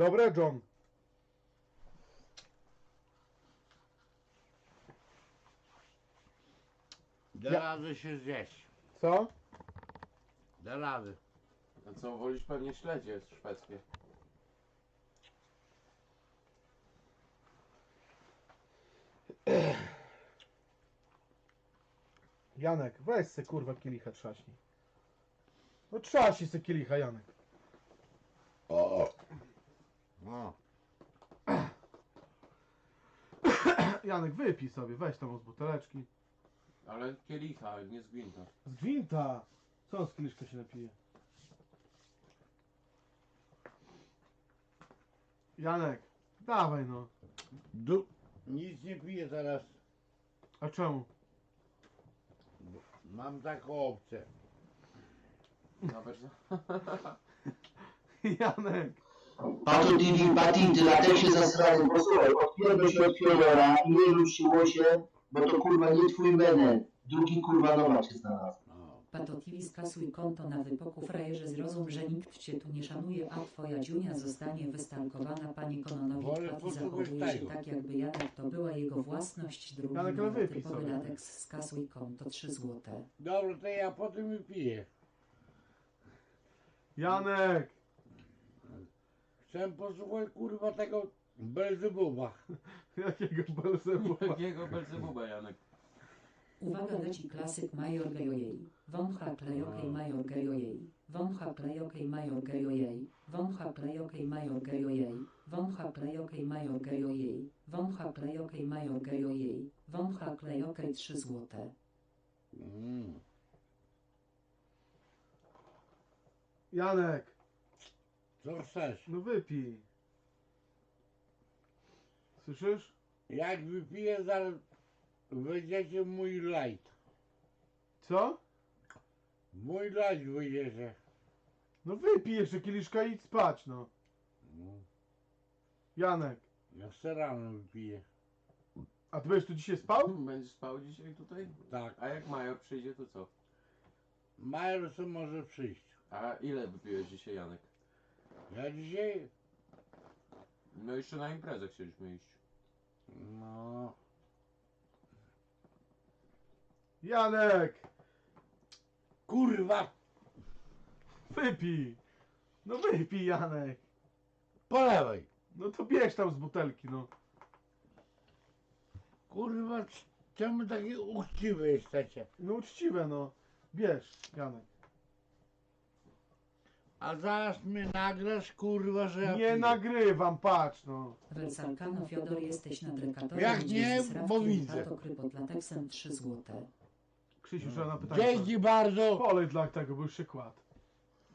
Dobre, John? Da Ja- rady się zjeść. Co? Da rady. A co, wolisz pewnie śledzie szwedzkie. Janek, weź se kurwa kielicha trzaśnij. No trzaśnij se kielicha, Janek. No. Janek, wypij sobie, weź tam z buteleczki. Ale kielicha, nie z gwinta. Z gwinta! Co on z kieliszka się napije? Janek, dawaj no. Du nic nie piję teraz. A czemu? Mam taką opcję. Nawet za... Janek! Pato TV, Patin, ty lateksie zasrany, posłuchaj, odpierdol się od Fiodora i nie ruszyło się, bo to kurwa nie twój menel. Drugi kurwa Nowak się znalazł. Pato TV skasuj konto na wypoku frajerze zrozum, że nikt cię tu nie szanuje, a twoja dziunia zostanie wystalkowana. Panie Kononowi Wolę Pati zachowuje się tego. tak jakby Janek to była jego własność. Drugi ale wypij typowy sobie. skasuj konto 3 złote. Dobra, to ja potem wypiję. Janek! Chcę posłuchać kurwa tego Belzebuba. Jakiego Belzebuba? Jakiego Belzebuba, Janek? Uwaga leci klasyk Major Gejojej. Wącha klejokej Major Gejojej. Wącha klejokej Major Gejojej. Wącha klejokej Major Gejojej. Wącha klejokej Major Gejojej. Wącha klejokej Major Gejojej. Wącha klejokej 3 złote. Mm. Janek, Co chcesz? no wypij. Słyszysz? Jak wypiję, zaraz wyjdziecie mój light. Co? Mój light wyjdziecie. No wypij jeszcze kieliszka i idź spać, no. No. Janek, Ja se rano wypiję. a ty będziesz tu dzisiaj spał? Będziesz spał dzisiaj tutaj? Tak. A jak major przyjdzie, to co? Major co może przyjść. A ile wypiłeś dzisiaj, Janek? Ja dzisiaj... No jeszcze na imprezę chcieliśmy iść. No... Janek! Kurwa! Wypij! No wypij, Janek! Po lewej! No to bierz tam z butelki, no. Kurwa, czemu taki uczciwy jesteście? No uczciwe, no. Bierz, Janek. A zaraz mnie nagrasz, kurwa, że ja Nie piję. nagrywam, patrz, no. Wersalkano Fiodor jesteś nadrekatorem. Jak nie, z bo widzę. Pato krypot lateksem 3 złote. Krzysiu, trzeba na pytanie. Dzięki bardzo Polej dla tego, się kładł.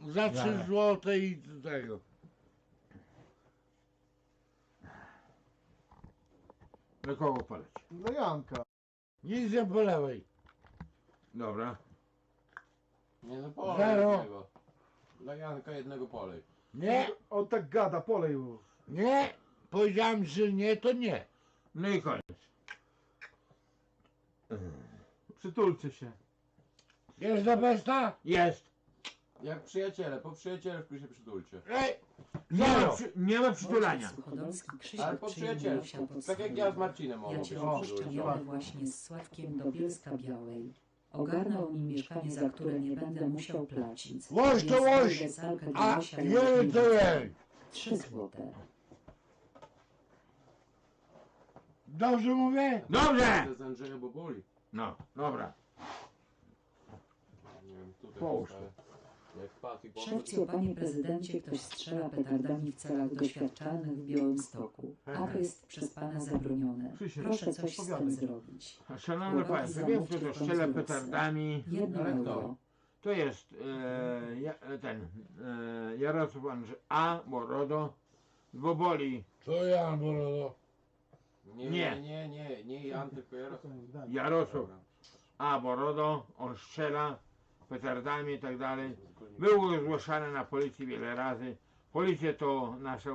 za 3 Zaraz. złote i do tego. Do kogo poleć? No Janka. Nic nie po lewej. Dobra. Nie no polej Zero. Dla Janka jednego polej. Nie, On tak gada, polej mu. nie. Powiedziałem, że nie, to nie. No i koniec. Przytulcie się. Jest do besta? Jest. Jak przyjaciele, po przyjacielsku się przytulcie. Ej, zero. Nie ma Wojciech Suchodolski Ale Krzysiek po przyjemnie przyjacielsku. wsiał pod Tak jak ja z Marcinem Ja mogę cię się przytulić. opuszczam właśnie z Sławkiem do Bielska Białej. Ogarnął mi mieszkanie, za które nie będę musiał płacić. Łoś to łoś, A jej to. Trzy złote. Dobrze mówię? Dobrze! Z Andrzeja Boboli. No, dobra. Nie wiem, tutaj Połóż jest, Szewcio, panie prezydencie, ktoś strzela petardami w celach doświadczalnych w Białymstoku. A to jest przez pana zabronione. Proszę coś z tym zrobić. Szanowny Państwo, wiem, kto to strzela petardami. Jedno euro. To jest e, ja, ten e, Jarosław Andrzej A. Morodo z Boboli. To ja, Borodo. Nie, Nie. nie, nie, nie, Jan, tylko Jarosław. Jarosław. A. Morodo, on strzela petardami i tak dalej. Był zgłaszany na policję wiele razy. Policja to nasza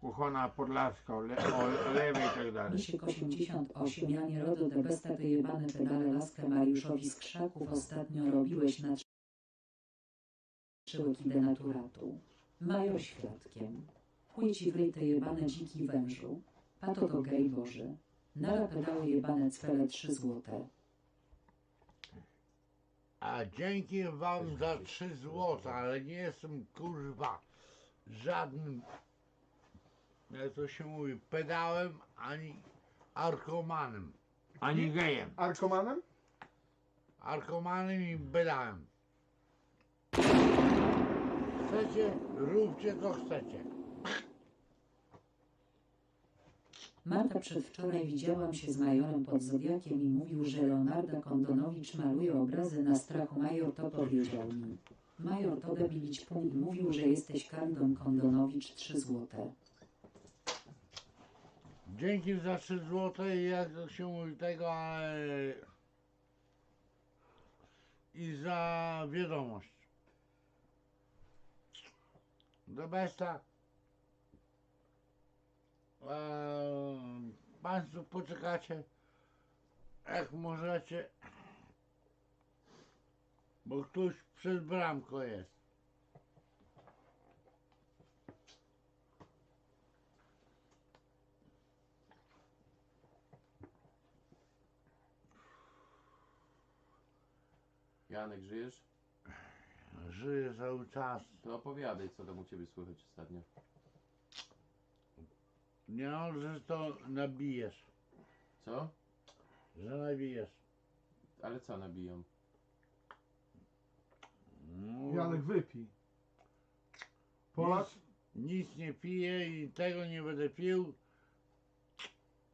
uchona podlaska, ole, o i tak dalej. Misiek 88, ja nie rodo de besta, ty jebane pedale laskę Mariuszowi z krzaków ostatnio robiłeś na trzy łyki denaturatu. Major świadkiem. Chuj ci w te jebane dziki wężu. Pato to gej boży. Nara pedały jebane cwele 3 złote. A dzięki wam za 3 złota, ale nie jestem kurwa żadnym, jak to się mówi, pedałem ani arkomanem. Ani gejem. Arkomanem? Arkomanem i pedałem. Chcecie, róbcie co chcecie. Marta przedwczoraj widziałam się z majorem pod Zodiakiem i mówił, że Leonardo Kondonowicz maluje obrazy na strachu. Major to powiedział mi. Major to debilić pun i mówił, że jesteś Kandon Kondonowicz 3 złote. Dzięki za 3 złote i jak to się mówi tego, ale... I za wiadomość. Do besta. Eee, Państwo poczekacie, jak możecie, bo ktoś przed bramką jest. Janek, żyjesz? Żyje cały czas. To opowiadaj, co tam u ciebie słychać ostatnio. Nie on, że to nabijesz, Co? że nabijesz. Ale co nabiją? No, Janek wypij. Polak? Nic, nic nie piję i tego nie będę pił.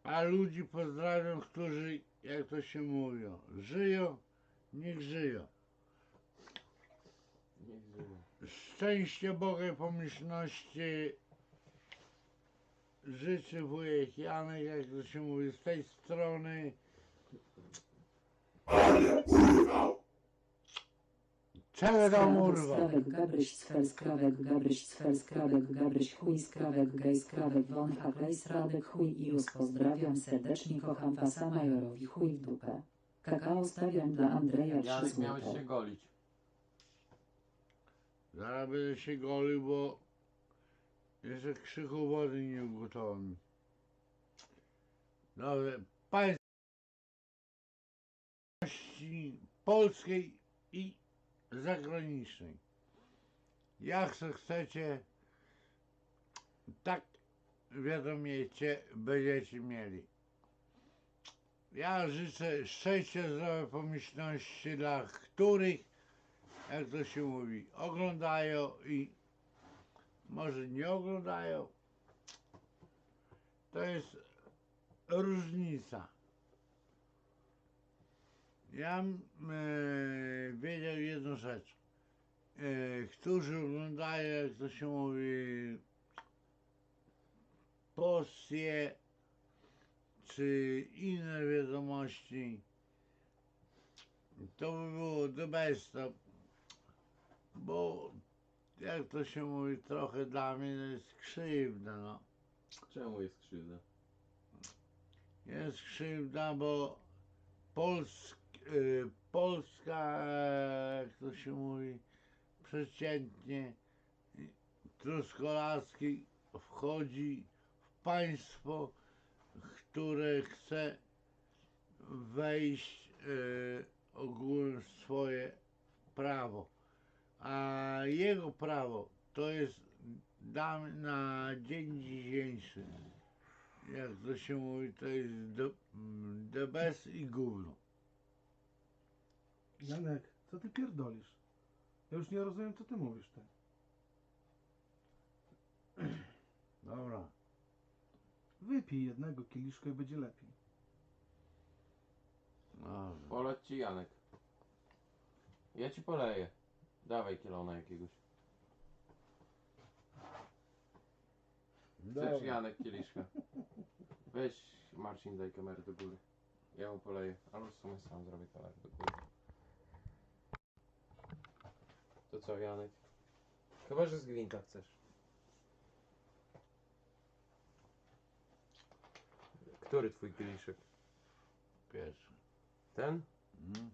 A ludzi pozdrawiam, którzy, jak to się mówią, żyją, niech żyją. Niech żyją. Szczęście Boga i pomyślności życzy wujek Janek, jak to się mówi, z tej strony. Czego tam urwał? Skrawek, Gabryś, Sfer, Skrawek, Gabryś, Sfer, Skrawek, Gabryś, chuj, Skrawek, gej, Skrawek, von, haklej, Sradek, chuj, Ius, pozdrawiam serdecznie, kocham was, a majorowi, chuj w dupę. Kakao stawiam dla Andrzeja 3 Janek, miałeś się golić. Zaraz będę się golił, bo jeszcze krzyku wody nie ugotowałem. Dobrze, państwowości polskiej i zagranicznej. Jak chcecie, tak wiadomiecie, będziecie mieli. Ja życzę szczęścia, zdrowia, pomyślności dla których jak to się mówi, oglądają i może nie oglądają. To jest różnica. Ja e, wiedział jedną rzecz. E, którzy oglądają, jak to się mówi, postie czy inne wiadomości, to by było the best. To bo jak to się mówi, trochę dla mnie to jest krzywda, no. Czemu jest krzywda? Jest krzywda, bo Polsk, y, Polska, jak to się mówi, przeciętnie Truskolaski wchodzi w państwo, które chce wejść y, ogólnie w swoje prawo. A jego prawo to jest dane na dzień dzisiejszy. Jak to się mówi, to jest the, the best i gówno. Janek, co ty pierdolisz? Ja już nie rozumiem, co ty mówisz, ty. Dobra. Wypij jednego kieliszka i będzie lepiej. Dobra. Poleć ci Janek. Ja ci poleję. Dawaj kielona jakiegoś. Chcesz Janek kieliszka? Weź Marcin, daj kamerę do góry. Ja mu poleję. Albo w sumie sam zrobię kamerę do góry. To co Janek? Chyba, że z gwinta chcesz. Który twój kieliszek? Pierwszy. Ten? Mm.